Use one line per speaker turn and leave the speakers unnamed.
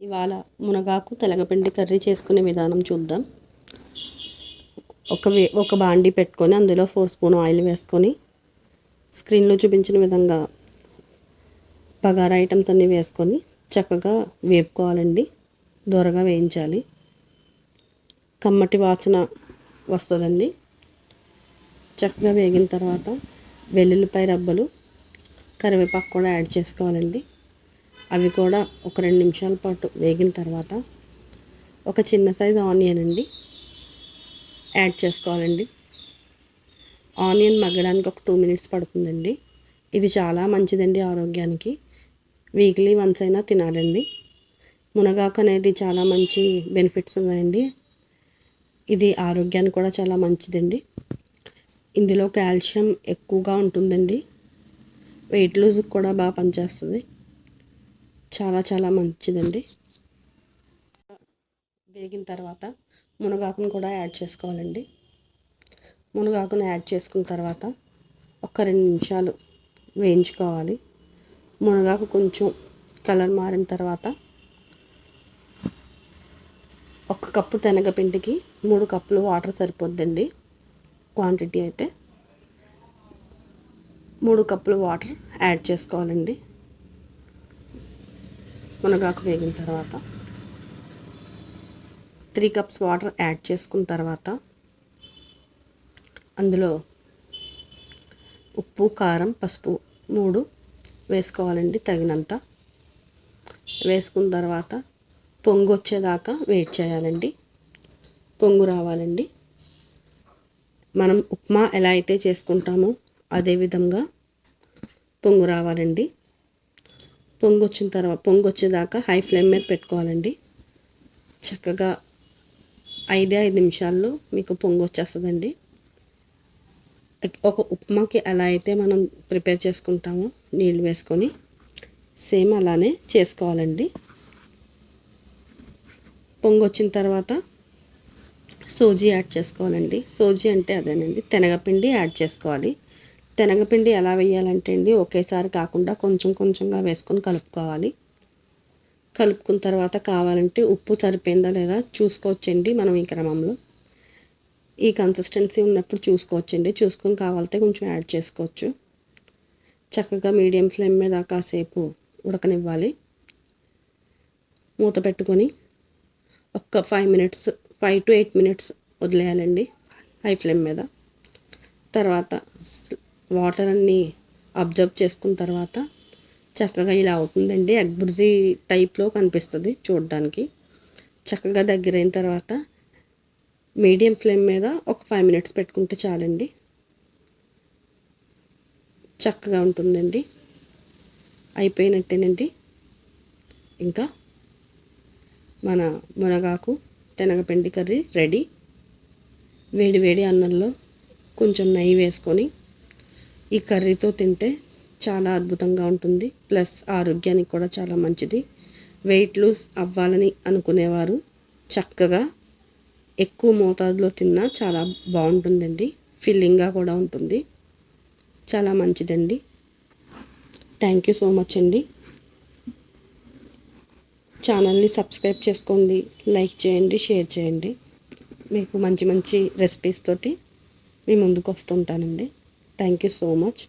ఇవాళ మునగాకు తెలగపిండి కర్రీ చేసుకునే విధానం చూద్దాం. ఒక వే ఒక బాండీ పెట్టుకొని అందులో ఫోర్ స్పూన్ ఆయిల్ వేసుకొని స్క్రీన్లో చూపించిన విధంగా బగారా ఐటమ్స్ అన్నీ వేసుకొని చక్కగా వేపుకోవాలండి. దూరగా వేయించాలి. కమ్మటి వాసన వస్తుందండి. చక్కగా వేగిన తర్వాత వెల్లుల్లిపాయ రబ్బలు కరివేపాకు కూడా యాడ్ చేసుకోవాలండి. అవి కూడా ఒక రెండు నిమిషాల పాటు వేగిన తర్వాత ఒక చిన్న సైజు ఆనియన్ అండి. యాడ్ చేసుకోవాలండి. ఆనియన్ మగ్గడానికి ఒక టూ మినిట్స్ పడుతుందండి. ఇది చాలా మంచిదండి ఆరోగ్యానికి. వీక్లీ వన్స్ అయినా తినాలండి. మునగాకు అనేది చాలా మంచి బెనిఫిట్స్ ఉన్నాయండి. ఇది ఆరోగ్యానికి కూడా చాలా మంచిదండి. ఇందులో కాల్షియం ఎక్కువగా ఉంటుందండి. వెయిట్ లూజ్కి కూడా బాగా పనిచేస్తుంది. చాలా చాలా మంచిదండి. వేగిన తర్వాత మునగాకును కూడా యాడ్ చేసుకోవాలండి. మునగాకును యాడ్ చేసుకున్న తర్వాత ఒక రెండు నిమిషాలు వేయించుకోవాలి. మునగాకు కొంచెం కలర్ మారిన తర్వాత ఒక కప్పు తెనగపిండికి మూడు కప్పులు వాటర్ సరిపోద్దండి. క్వాంటిటీ అయితే మూడు కప్పులు వాటర్ యాడ్ చేసుకోవాలండి. మునగాకు వేగిన తర్వాత త్రీ కప్స్ వాటర్ యాడ్ చేసుకున్న తర్వాత అందులో ఉప్పు కారం పసుపు మూడు వేసుకోవాలండి తగినంత. వేసుకున్న తర్వాత పొంగు వచ్చేదాకా వెయిట్ చేయాలండి. పొంగు రావాలండి. మనం ఉప్మా ఎలా అయితే చేసుకుంటామో అదేవిధంగా పొంగు రావాలండి. పొంగొచ్చిన తర్వాత పొంగొచ్చేదాకా హై ఫ్లేమ్ మీద పెట్టుకోవాలండి. చక్కగా ఐదే ఐదు నిమిషాల్లో మీకు పొంగొచ్చేస్తుందండి. ఒక ఉప్మాకి ఎలా అయితే మనం ప్రిపేర్ చేసుకుంటామో నీళ్ళు వేసుకొని సేమ్ అలానే చేసుకోవాలండి. పొంగొచ్చిన తర్వాత సోజీ యాడ్ చేసుకోవాలండి. సోజీ అంటే అదేనండి తెనగపిండి యాడ్ చేసుకోవాలి. తెనగపిండి ఎలా వేయాలంటే అండి ఒకేసారి కాకుండా కొంచెం కొంచెంగా వేసుకొని కలుపుకోవాలి. కలుపుకున్న తర్వాత కావాలంటే ఉప్పు సరిపోయిందా లేదా చూసుకోవచ్చండి మనం ఈ క్రమంలో. ఈ కన్సిస్టెన్సీ ఉన్నప్పుడు చూసుకోవచ్చండి చూసుకొని కావాలంటే కొంచెం యాడ్ చేసుకోవచ్చు. చక్కగా మీడియం ఫ్లేమ్ మీద కాసేపు ఉడకనివ్వాలి. మూత పెట్టుకొని ఒక్క five minutes five to eight minutes వదిలేయాలండి high flame మీద. తర్వాత వాటర్ అన్నీ అబ్జర్వ్ చేసుకున్న తర్వాత చక్కగా ఇలా అవుతుందండి. ఎగ్ బుర్జీ టైప్లో కనిపిస్తుంది చూడడానికి. చక్కగా దగ్గరైన తర్వాత మీడియం ఫ్లేమ్ మీద ఒక ఫైవ్ మినిట్స్ పెట్టుకుంటే చాలండి. చక్కగా ఉంటుందండి. అయిపోయినట్టేనండి. ఇంకా మన మునగాకు తెనగపిండి కర్రీ రెడీ. వేడి వేడి అన్నంలో కొంచెం నెయ్యి వేసుకొని ఈ కర్రీతో తింటే చాలా అద్భుతంగా ఉంటుంది. ప్లస్ ఆరోగ్యానికి కూడా చాలా మంచిది. వెయిట్ లూజ్ అవ్వాలని అనుకునేవారు. చక్కగా ఎక్కువ మోతాదులో తిన్నా చాలా బాగుంటుందండి. ఫిల్లింగ్గా కూడా ఉంటుంది. చాలా మంచిదండి. థ్యాంక్ యూ సో మచ్ అండి. ఛానల్ని సబ్స్క్రైబ్ చేసుకోండి. లైక్ చేయండి షేర్ చేయండి. మీకు మంచి మంచి రెసిపీస్ తోటి మీ ముందుకు వస్తుంటానండి. Thank you so much